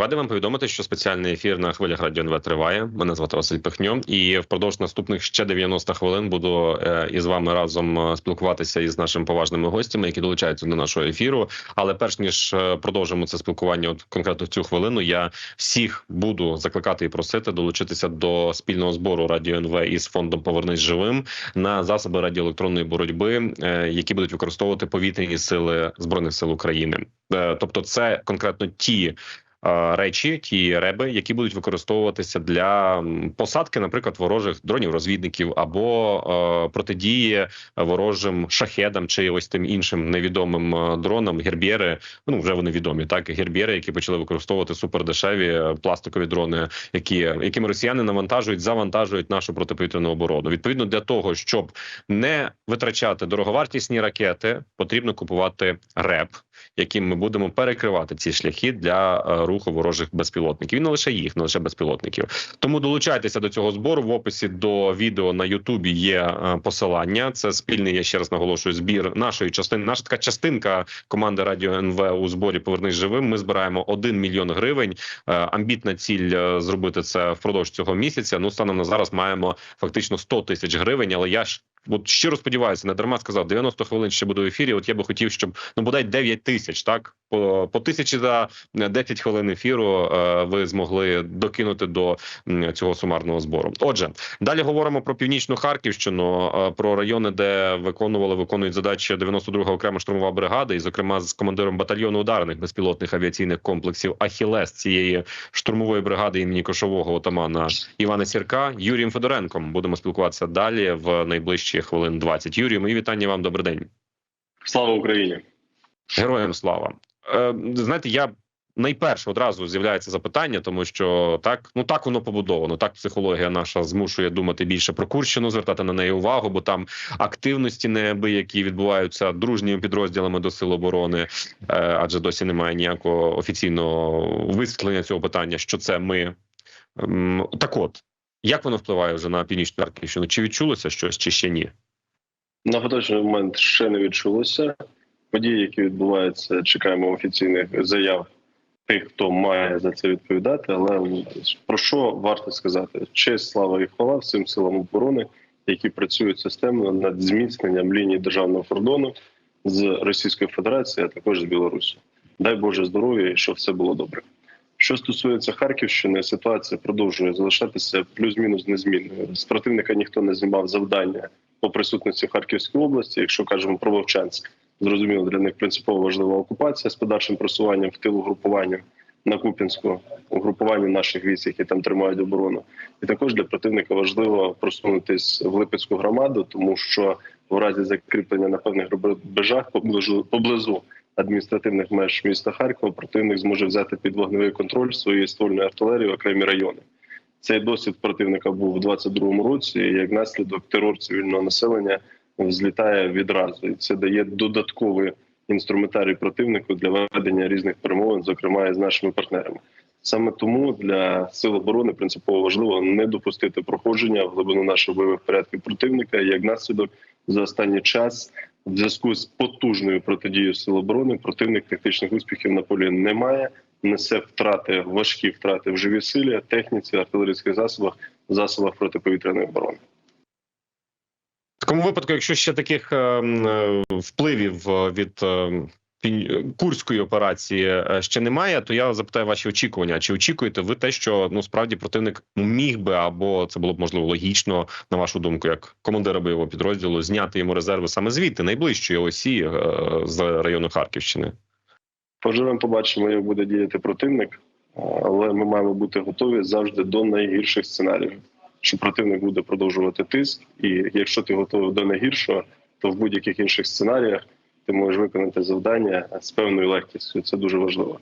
радий вам повідомити, що спеціальний ефір на хвилях Радіо НВ триває. Мене звати Василь Пихньо, і впродовж наступних ще 90 хвилин буду е, із вами разом е, спілкуватися із нашими поважними гостями, які долучаються до нашого ефіру. Але перш ніж е, продовжимо це спілкування, от конкретно в цю хвилину, я всіх буду закликати і просити долучитися до спільного збору Радіо НВ із фондом Повернись живим на засоби радіоелектронної боротьби, які будуть використовувати повітряні сили збройних сил України. Тобто, це конкретно ті речі, ті реби, які будуть використовуватися для посадки, наприклад, ворожих дронів-розвідників або е, протидії ворожим шахедам чи ось тим іншим невідомим е, дронам. Гербєри, ну вже вони відомі, так гербєри, які почали використовувати супердешеві е, пластикові дрони, які якими росіяни навантажують, завантажують нашу протиповітряну оборону. Відповідно для того, щоб не витрачати дороговартісні ракети, потрібно купувати РЕП, яким ми будемо перекривати ці шляхи для е, руху ворожих безпілотників. І не лише їх, не лише безпілотників. Тому долучайтеся до цього збору. В описі до відео на Ютубі є е, посилання. Це спільний, я ще раз наголошую, збір нашої частини. Наша така частинка команди Радіо НВ у зборі Повернись живим. Ми збираємо 1 мільйон гривень. Е, Амбітна ціль зробити це впродовж цього місяця. Ну станом на зараз маємо фактично 100 тисяч гривень. Але я ж от щиро сподіваюся, не дарма сказав 90 хвилин ще буду в ефірі. От я би хотів, щоб ну бодай 9 тисяч, так по, по тисячі за 10 хвилин ефіру е, ви змогли докинути до цього сумарного збору. Отже, далі говоримо про північну Харківщину, е, про райони, де виконували виконують задачі 92-га окрема штурмова бригада, і зокрема з командиром батальйону ударних безпілотних авіаційних комплексів Ахілес цієї штурмової бригади імені кошового отамана Івана Сірка Юрієм Федоренком. Будемо спілкуватися далі в найближчі хвилин 20. Юрію, мої вітання вам. Добрий день. Слава Україні! Героям слава. Е, знаєте, я найперше одразу з'являється запитання, тому що так, ну так воно побудовано. Так психологія наша змушує думати більше про Курщину, звертати на неї увагу, бо там активності неабиякі відбуваються дружніми підрозділами до сил оборони, е, адже досі немає ніякого офіційного висвітлення цього питання, що це ми. Так, от як воно впливає вже на північну Харківщину? Чи відчулося щось, чи ще ні? На поточний момент ще не відчулося. Події, які відбуваються, чекаємо офіційних заяв тих, хто має за це відповідати. Але про що варто сказати? Честь, слава і хвала всім силам оборони, які працюють системно над зміцненням лінії державного кордону з Російською Федерацією, а також з Білорусі. Дай Боже здоров'я і щоб все було добре. Що стосується Харківщини, ситуація продовжує залишатися плюс-мінус незмінною. З противника ніхто не знімав завдання по присутності в Харківській області. Якщо кажемо про Вовчанськ, зрозуміло, для них принципово важлива окупація з подальшим просуванням в тилу групування на Куп'янську, угрупування наших військ, які там тримають оборону, і також для противника важливо просунутись в Липецьку громаду, тому що в разі закріплення на певних рубежах поближу поблизу адміністративних меж міста Харкова противник зможе взяти під вогневий контроль своєї ствольної артилерії в окремі райони. Цей досвід противника був у 22-му році. і Як наслідок терор цивільного населення взлітає відразу, і це дає додатковий інструментарій противнику для ведення різних перемовин, зокрема і з нашими партнерами. Саме тому для сил оборони принципово важливо не допустити проходження в глибину наших бойових порядків противника. Як наслідок за останній час, в зв'язку з потужною протидією сил оборони, противник тактичних успіхів на полі не має, несе втрати, важкі втрати в живій силі, техніці, артилерійських засобах, засобах протиповітряної оборони. Такому випадку, якщо ще таких ем, е, впливів е, від е, курської операції е, ще немає, то я запитаю ваші очікування. Чи очікуєте ви те, що ну справді противник міг би або це було б можливо логічно, на вашу думку, як командира бойового підрозділу, зняти йому резерви саме звідти, найближчої осі е, з району Харківщини? Поживемо, побачимо, як буде діяти противник, але ми маємо бути готові завжди до найгірших сценаріїв. Що противник буде продовжувати тиск, і якщо ти готовий до найгіршого, то в будь-яких інших сценаріях ти можеш виконати завдання з певною легкістю. Це дуже важливо.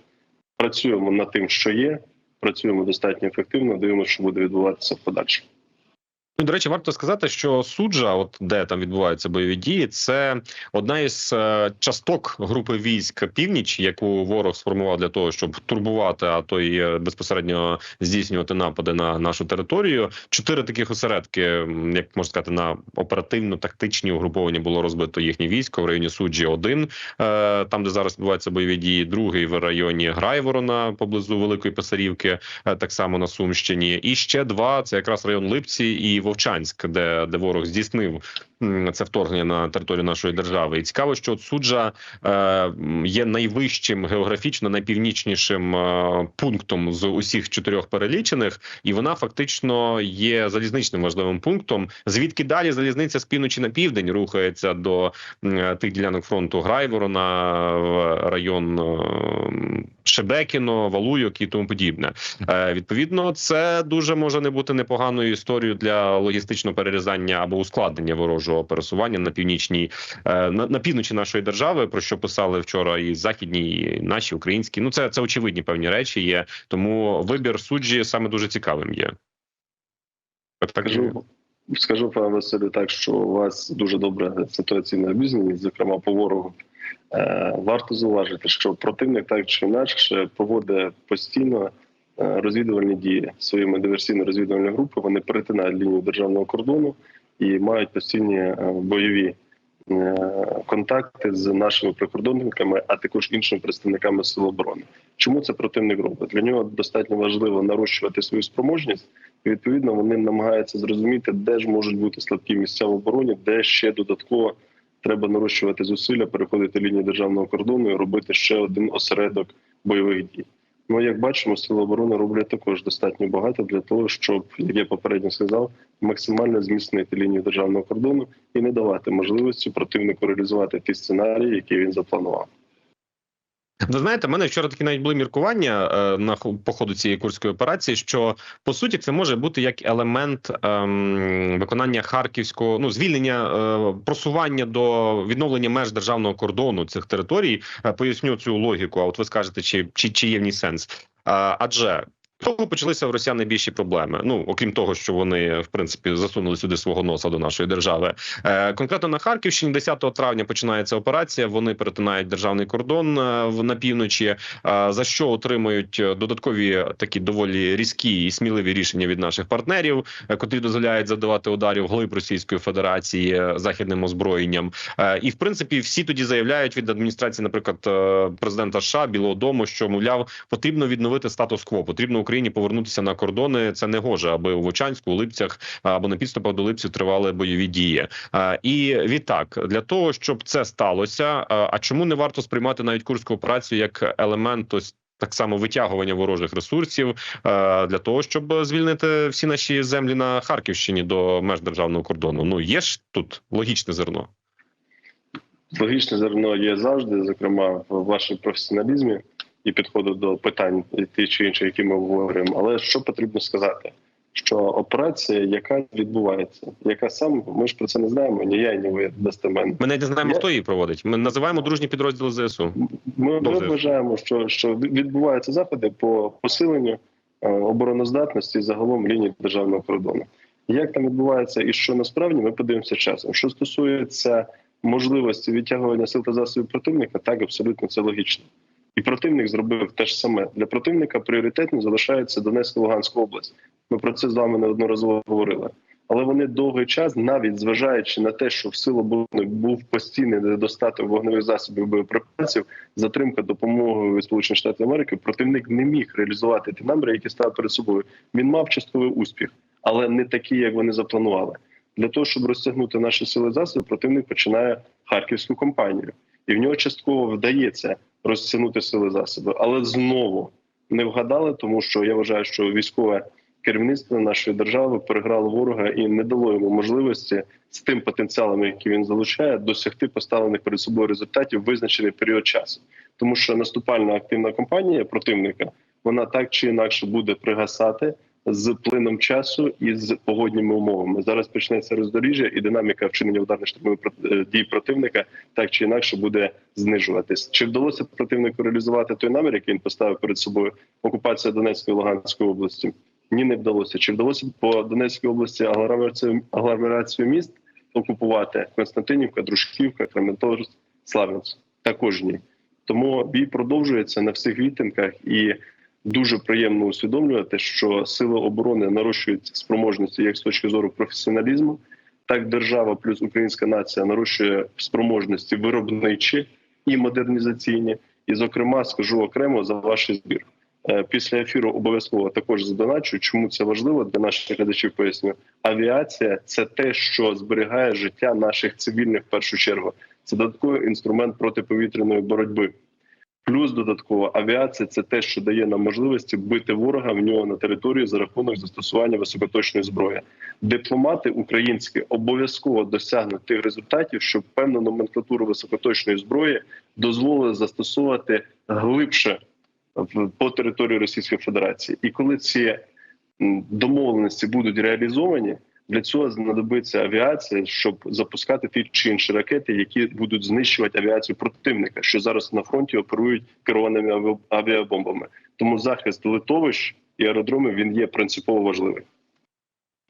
Працюємо над тим, що є, працюємо достатньо ефективно. Дивимося, що буде відбуватися в подальшому. Ну, до речі, варто сказати, що суджа, от де там відбуваються бойові дії, це одна із е, часток групи військ північ, яку ворог сформував для того, щоб турбувати, а то й е, безпосередньо здійснювати напади на нашу територію. Чотири таких осередки, як можна сказати, на оперативно-тактичні угруповання було розбито їхнє військо в районі суджі. Один е, там, де зараз відбуваються бойові дії, другий в районі Грайворона поблизу Великої Писарівки, так само на Сумщині. І ще два це якраз район Липці і Вовчанськ, де, де ворог здійснив це вторгнення на територію нашої держави. І цікаво, що от суджа е, є найвищим географічно найпівнічнішим е, пунктом з усіх чотирьох перелічених, і вона фактично є залізничним важливим пунктом. Звідки далі залізниця з півночі на південь рухається до тих ділянок фронту Грайворона, в район е, Шебекіно, Валуйок і тому подібне. Е, Відповідно, це дуже може не бути непоганою історією для логістичного перерізання або ускладнення ворожого пересування на північній е, на, на півночі нашої держави, про що писали вчора і західні, і наші українські. Ну це це очевидні певні речі є. Тому вибір суджі саме дуже цікавим є. Так, Скажу, пане Василю, так що у вас дуже добра ситуаційна обізнаність, зокрема по ворогу. Е, варто зауважити, що противник так чи інакше проводить постійно розвідувальні дії своїми диверсійно-розвідувальні групи. Вони перетинають лінію державного кордону і мають постійні е, бойові е, контакти з нашими прикордонниками, а також іншими представниками сил оборони. Чому це противник робить? Для нього достатньо важливо нарощувати свою спроможність. І відповідно вони намагаються зрозуміти, де ж можуть бути слабкі місця в обороні, де ще додатково треба нарощувати зусилля, переходити лінію державного кордону і робити ще один осередок бойових дій. Ну, як бачимо, сили оборони роблять також достатньо багато для того, щоб, як я попередньо сказав, максимально зміцнити лінію державного кордону і не давати можливості противнику реалізувати ті сценарії, які він запланував. Ви знаєте, в мене вчора такі навіть були міркування е, на походу по ходу цієї курської операції. Що по суті це може бути як елемент е, виконання харківського ну звільнення е, просування до відновлення меж державного кордону цих територій. Е, поясню цю логіку. А от ви скажете, чи, чи, чи є в ній сенс? Е, адже того почалися в росіян найбільші проблеми. Ну окрім того, що вони в принципі засунули сюди свого носа до нашої держави. Е, конкретно на Харківщині, 10 травня починається операція. Вони перетинають державний кордон е, в на півночі, е, за що отримують е, додаткові такі доволі різкі і сміливі рішення від наших партнерів, котрі дозволяють завдавати ударів глиб Російської Федерації західним озброєнням. І в принципі всі тоді заявляють від адміністрації, наприклад, президента США Білого Дому, що мовляв потрібно відновити статус-кво, потрібно Україні повернутися на кордони. Це не гоже, аби у Вовчанську, у Липцях або на підступах до Липців тривали бойові дії. І відтак для того, щоб це сталося. А чому не варто сприймати навіть курську операцію як елемент ось так само витягування ворожих ресурсів для того, щоб звільнити всі наші землі на Харківщині до меж державного кордону? Ну є ж тут логічне зерно. Логічне зерно є завжди, зокрема в вашому професіоналізмі і підходу до питань ті чи інших, які ми обговорюємо. Але що потрібно сказати? Що операція, яка відбувається, яка саме ми ж про це не знаємо, ні я, ні ви достеменно. Ми навіть не знаємо, Я- хто її проводить. Ми називаємо дружні підрозділи ЗСУ. Ми, ми вважаємо, що, що відбуваються заходи по посиленню е, обороноздатності загалом лінії державного кордону. Як там відбувається і що насправді ми подивимося часом. Що стосується можливості відтягування сил та засобів противника, так абсолютно це логічно. І противник зробив те ж саме. Для противника пріоритетним залишається Донецька Луганська область. Ми про це з вами неодноразово говорили. Але вони довгий час, навіть зважаючи на те, що в силу оборони був постійний недостаток вогневих засобів боєприпасів, затримка допомогою Сполучених Штатів Америки, противник не міг реалізувати ті наміри, які ставив перед собою. Він мав частковий успіх, але не такий, як вони запланували. Для того щоб розтягнути наші сили засоби, противник починає харківську кампанію, і в нього частково вдається розтягнути сили засоби, але знову не вгадали, тому що я вважаю, що військове керівництво нашої держави переграло ворога і не дало йому можливості з тим потенціалом, який він залучає, досягти поставлених перед собою результатів визначений період часу. Тому що наступальна активна кампанія противника вона так чи інакше буде пригасати з плином часу і з погодніми умовами. Зараз почнеться роздоріжжя, і динаміка вчинення ударних штурмових е, дій противника так чи інакше буде знижуватись. Чи вдалося противнику реалізувати той намір, який він поставив перед собою окупація Донецької і Луганської області? Ні, не вдалося. Чи вдалося по Донецькій області агломерацію, агломерацію міст окупувати Константинівка, Дружківка, Краматорськ, Славянськ? Також ні. Тому бій продовжується на всіх відтинках, і дуже приємно усвідомлювати, що сили оборони нарощують спроможності як з точки зору професіоналізму, так держава плюс українська нація нарощує спроможності виробничі і модернізаційні. І, зокрема, скажу окремо за ваш збір. Е, Після ефіру обов'язково також задоначу. Чому це важливо для наших глядачів? Поясню. Авіація це те, що зберігає життя наших цивільних в першу чергу. Це додатковий інструмент протиповітряної боротьби. Плюс додатково авіація це те, що дає нам можливості бити ворога в нього на території за рахунок застосування високоточної зброї. Дипломати українські обов'язково досягнуть тих результатів, щоб певну номенклатуру високоточної зброї дозволили застосовувати глибше по території Російської Федерації. І коли ці домовленості будуть реалізовані, для цього знадобиться авіація, щоб запускати ті чи інші ракети, які будуть знищувати авіацію противника, що зараз на фронті оперують керованими авіа- авіабомбами. Тому захист литовищ і аеродромів він є принципово важливий.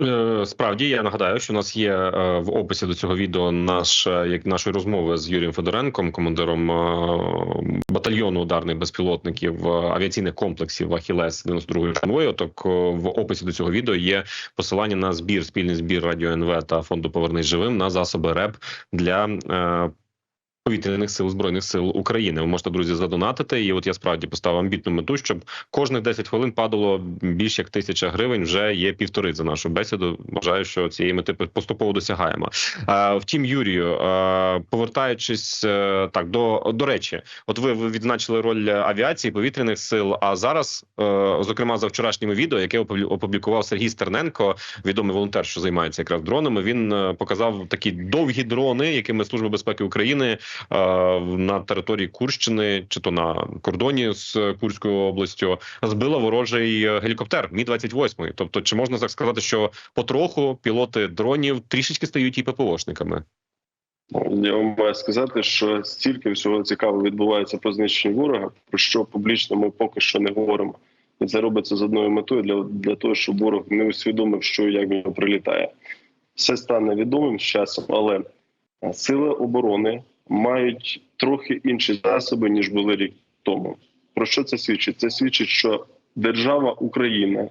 Е, Справді я нагадаю, що у нас є е, в описі до цього відео наш е, як нашої розмови з Юрієм Федоренком, командиром батальйону ударних безпілотників авіаційних комплексів Ахілес 92-ї конвою. Так в описі до цього відео є посилання на збір, спільний збір Радіо НВ та фонду Повернись живим на засоби РЕП для. Повітряних сил збройних сил України ви можете друзі задонатити. І от я справді поставив амбітну мету, щоб кожних 10 хвилин падало більш як тисяча гривень. Вже є півтори за нашу бесіду. Вважаю, що цієї мети поступово досягаємо. Втім, Юрію, повертаючись е, так до, до речі, от ви відзначили роль авіації повітряних сил. А зараз, е, зокрема, за вчорашнім відео, яке опублі- опублікував Сергій Стерненко, відомий волонтер, що займається якраз дронами. Він е, показав такі довгі дрони, якими служба безпеки України на території Курщини, чи то на кордоні з Курською областю, збила ворожий е, гелікоптер Мі 28 Тобто, чи можна так сказати, що потроху пілоти дронів трішечки стають і ППОшниками? Я вам маю сказати, що стільки всього цікавого відбувається по знищенню ворога, про що публічно ми поки що не говоримо. І це робиться з одною метою для, для того, щоб ворог не усвідомив, що і як він прилітає. Все стане відомим з часом, але е, сили оборони мають трохи інші засоби ніж були рік тому. Про що це свідчить? Це свідчить, що держава Україна,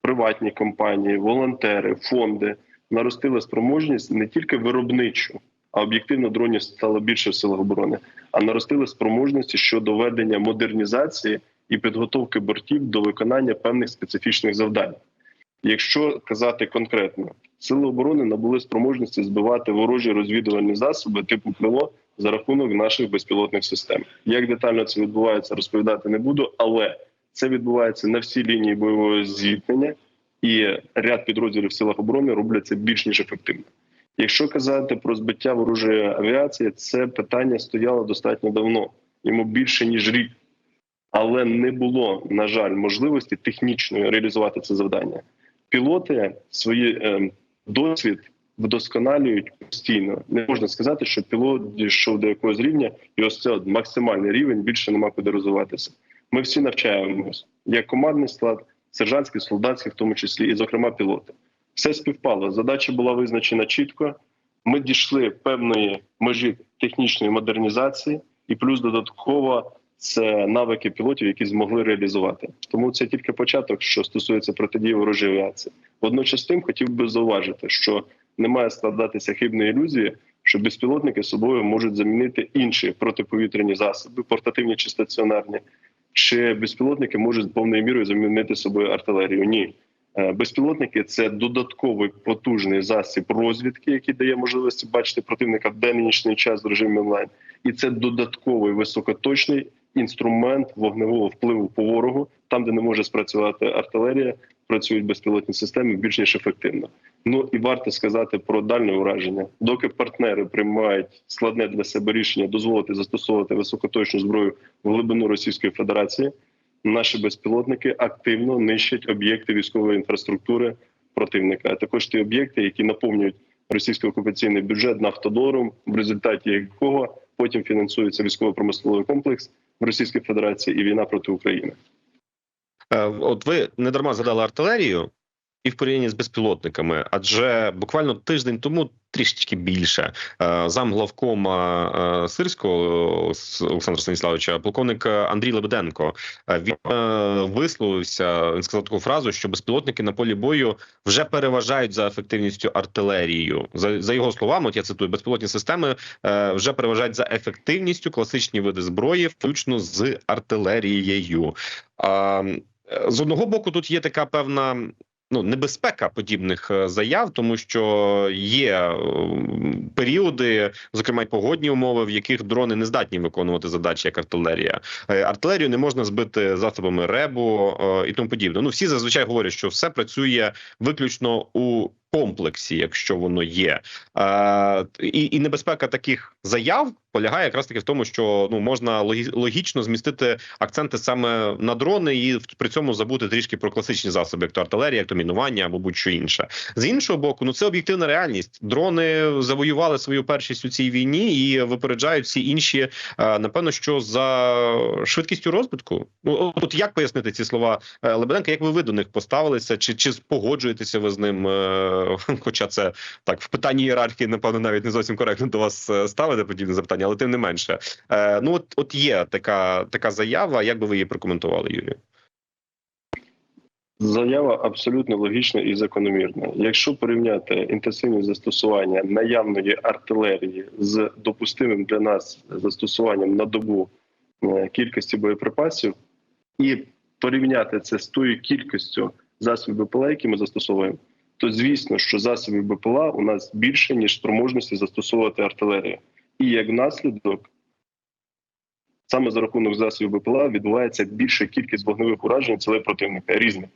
приватні компанії, волонтери, фонди наростили спроможність не тільки виробничу, а об'єктивно дронів стало більше в силах оборони, а наростили спроможності щодо ведення модернізації і підготовки бортів до виконання певних специфічних завдань. Якщо казати конкретно, сили оборони набули спроможності збивати ворожі розвідувальні засоби типу КРИЛО за рахунок наших безпілотних систем. Як детально це відбувається, розповідати не буду, але це відбувається на всій лінії бойового зіткнення, і ряд підрозділів в силах оборони роблять це більш ніж ефективно. Якщо казати про збиття ворожої авіації, це питання стояло достатньо давно, йому більше ніж рік, але не було, на жаль, можливості технічної реалізувати це завдання. Пілоти свої е, досвід вдосконалюють постійно. Не можна сказати, що пілот дійшов до якогось рівня, і ось це максимальний рівень більше нема куди розвиватися. Ми всі навчаємось як командний склад, сержантський, солдатський, в тому числі, і, зокрема, пілоти. Все співпало. Задача була визначена чітко. Ми дійшли певної межі технічної модернізації, і плюс додатково це навики пілотів, які змогли реалізувати. Тому це тільки початок, що стосується протидії ворожій авіації. Водночас тим хотів би зауважити, що не має складатися хибної ілюзії, що безпілотники собою можуть замінити інші протиповітряні засоби, портативні чи стаціонарні, чи безпілотники можуть повною мірою замінити собою артилерію. Ні. Е, Безпілотники це додатковий потужний засіб розвідки, який дає можливості бачити противника в день час в режимі онлайн, і це додатковий високоточний інструмент вогневого впливу по ворогу, там, де не може спрацювати артилерія, працюють безпілотні системи більш ніж ефективно. Ну і варто сказати про дальне ураження. Доки партнери приймають складне для себе рішення дозволити застосовувати високоточну зброю в глибину Російської Федерації, наші безпілотники активно нищать об'єкти військової інфраструктури противника, а також ті об'єкти, які наповнюють російський окупаційний бюджет нафтодоларом, в результаті якого потім фінансується військово-промисловий комплекс в Російській Федерації і війна проти України. Е, От ви не дарма згадали артилерію і в порівнянні з безпілотниками, адже буквально тиждень тому. Трішечки більше Е, замглавкома е, Сирського Олександра Станіславовича, полковник Андрій Лебеденко. Він висловився. Він сказав таку фразу, що безпілотники на полі бою вже переважають за ефективністю артилерію. За, за його словами, от я цитую, безпілотні системи вже переважають за ефективністю класичні види зброї, включно з артилерією. З одного боку, тут є така певна. Ну, небезпека подібних е, заяв, тому що є е, періоди, зокрема й погодні умови, в яких дрони не здатні виконувати задачі як артилерія. Е, Артилерію не можна збити засобами ребу і тому подібне. Ну всі зазвичай говорять, що все працює виключно у комплексі, якщо воно є. Е, і, і небезпека таких заяв полягає якраз таки в тому, що ну можна логі- логічно змістити акценти саме на дрони, і при цьому забути трішки про класичні засоби, як то артилерія, як то мінування або будь-що інше. З іншого боку, ну це об'єктивна реальність. Дрони завоювали свою першість у цій війні і випереджають всі інші. е, Напевно, що за швидкістю розвитку. Ну от як пояснити ці слова е, Лебеденка? Як ви ви до них поставилися? Чи чи погоджуєтеся ви з ним? Е, Хоча це так в питанні ієрархії, напевно, навіть не зовсім коректно до вас е, ставити подібне запитання, але тим не менше. Е, Ну от, от є така така заява. Як би ви її прокоментували, Юрію? Заява абсолютно логічна і закономірна. Якщо порівняти інтенсивність застосування наявної артилерії з допустимим для нас застосуванням на добу е, кількості боєприпасів, і порівняти це з тою кількістю засобів БПЛА, які ми застосовуємо, то звісно, що засобів БПЛА у нас більше ніж спроможності застосовувати артилерію. І як наслідок, саме за рахунок засобів БПЛА відбувається більша кількість вогневих уражень цілей противника різних.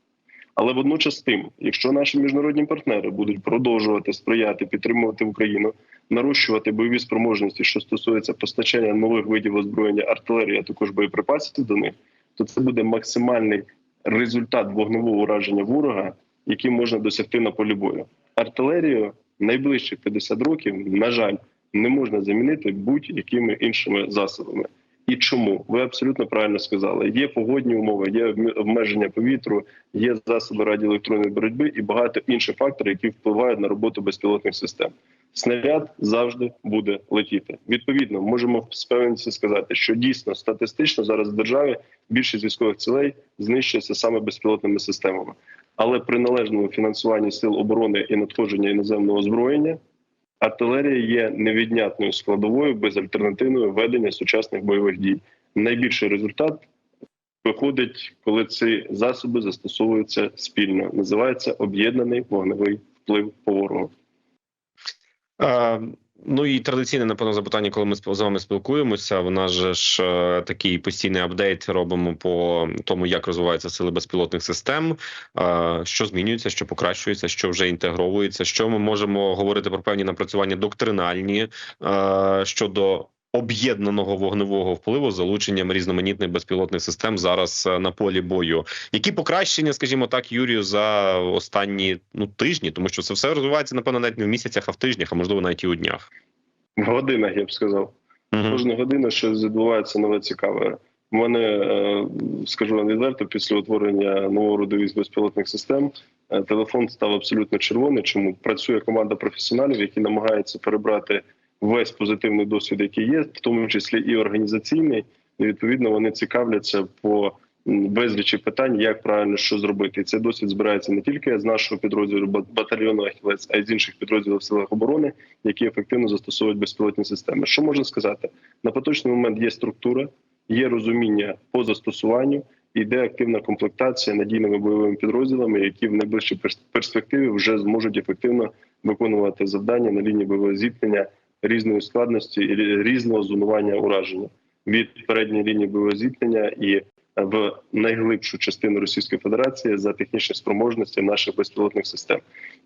Але водночас тим, якщо наші міжнародні партнери будуть продовжувати сприяти підтримувати Україну, нарощувати бойові спроможності, що стосується постачання нових видів озброєння артилерії, а також боєприпасів до них, то це буде максимальний результат вогневого ураження ворога, який можна досягти на полі бою. Артилерію найближчих 50 років, на жаль, не можна замінити будь-якими іншими засобами. І чому ви абсолютно правильно сказали? Є погодні умови, є обме- обмеження повітру, є засоби радіоелектронної боротьби і багато інших факторів, які впливають на роботу безпілотних систем. Снаряд завжди буде летіти. Відповідно, можемо з певністю сказати, що дійсно статистично зараз в державі більшість військових цілей знищується саме безпілотними системами. Але при належному фінансуванні сил оборони і надходження іноземного озброєння артилерія є невіднятною складовою безальтернативною ведення сучасних бойових дій. Найбільший результат виходить, коли ці засоби застосовуються спільно. Називається об'єднаний вогневий вплив по ворогу. Ну і традиційне, напевно, запитання, коли ми з вами спілкуємося. Вона ж е, такий постійний апдейт робимо по тому, як розвиваються сили безпілотних систем, е, що змінюється, що покращується, що вже інтегровується. Що ми можемо говорити про певні напрацювання доктринальні е, щодо. Об'єднаного вогневого впливу з залученням різноманітних безпілотних систем зараз е, на полі бою. Які покращення, скажімо так, Юрію, за останні ну тижні, тому що це все розвивається напевно навіть не в місяцях, а в тижнях, а можливо навіть і у днях. В годинах я б сказав. Мгм. Кожну годину щось відбувається нове цікаве. У мене е, скажу вам відверто, після утворення нового роду військ безпілотних систем е, телефон став абсолютно червоний. Чому працює команда професіоналів, які намагаються перебрати весь позитивний досвід, який є, в тому числі і організаційний. Відповідно вони цікавляться по безлічі питань, як правильно що зробити. І цей досвід збирається не тільки з нашого підрозділу батальйону Ахілець, а й з інших підрозділів в силах оборони, які ефективно застосовують безпілотні системи. Що можна сказати? На поточний момент є структура, є розуміння по застосуванню, іде активна комплектація надійними бойовими підрозділами, які в найближчій перс- перспективі вже зможуть ефективно виконувати завдання на лінії бойового зіткнення різної складності і різного зонування ураження від передньої лінії бойового зіткнення і в найглибшу частину Російської Федерації за технічні спроможності наших безпілотних систем.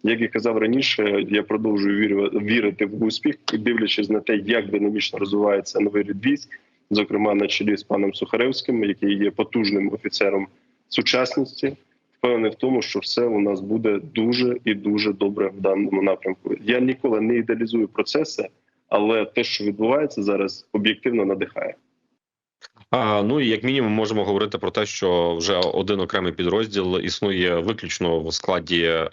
Як і казав раніше, я продовжую вірити в успіх і дивлячись на те, як динамічно розвивається новий рід військ, зокрема на чолі з паном Сухаревським, який є потужним офіцером сучасності. Впевнений в тому, що все у нас буде дуже і дуже добре в даному напрямку. Я ніколи не ідеалізую процеси, але те, що відбувається зараз, об'єктивно надихає. А, ну і як мінімум можемо говорити про те, що вже один окремий підрозділ існує виключно в складі е,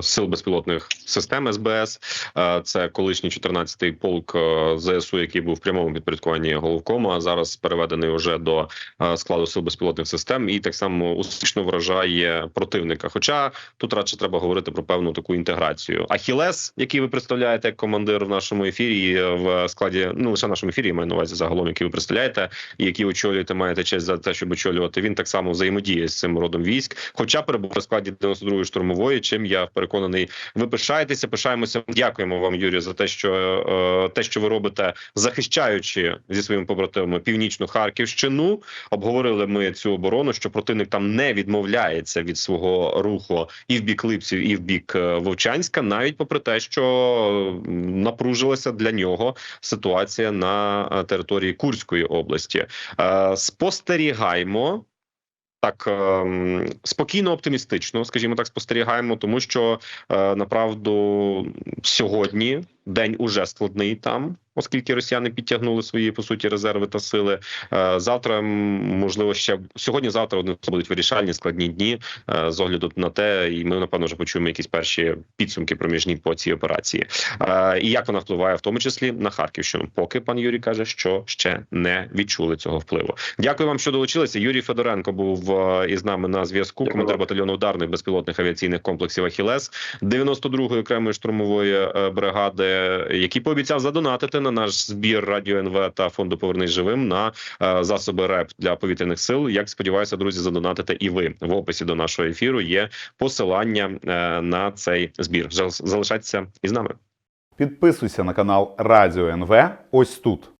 сил безпілотних систем СБС. Е, це колишній 14-й полк е, ЗСУ, який був в прямому підпорядкуванні головкому, а зараз переведений уже до е, складу сил безпілотних систем, і так само успішно вражає противника. Хоча тут радше треба говорити про певну таку інтеграцію. Ахілес, який ви представляєте як командир в нашому ефірі, в складі ну лише в нашому ефірі, я маю на увазі загалом, який ви представляєте, і які очолюєте, маєте честь за те, щоб очолювати. Він так само взаємодіє з цим родом військ, хоча перебуває в складі 92-ї штурмової. Чим я переконаний, ви пишаєтеся, пишаємося. Дякуємо вам, Юрій, за те, що е, те, що ви робите, захищаючи зі своїми побратимами північну Харківщину. Обговорили ми цю оборону, що противник там не відмовляється від свого руху і в бік Липців, і в бік е, Вовчанська, навіть попри те, що напружилася для нього ситуація на е, території Курської області. Е, Спостерігаємо. Так ем, спокійно, оптимістично, скажімо так, спостерігаємо, тому що е, направду сьогодні день уже складний там, оскільки росіяни підтягнули свої по суті резерви та сили. Е, завтра можливо ще сьогодні-завтра будуть вирішальні складні дні е, з огляду на те, і ми напевно вже почуємо якісь перші підсумки проміжні по цій операції. Е, і як вона впливає, в тому числі на Харківщину. Поки пан Юрій каже, що ще не відчули цього впливу. Дякую вам, що долучилися. Юрій Федоренко був із нами на зв'язку. Командир батальйону ударних безпілотних авіаційних комплексів Ахілес 92-ї окремої штурмової бригади, який пообіцяв задонатити на наш збір радіо НВ та фонду Повернись живим на е, засоби РЕП для повітряних сил. Як сподіваюся, друзі, задонатите і ви в описі до нашого ефіру. Є посилання е, на цей збір. Залишайтеся із нами. Підписуйся на канал Радіо НВ ось тут.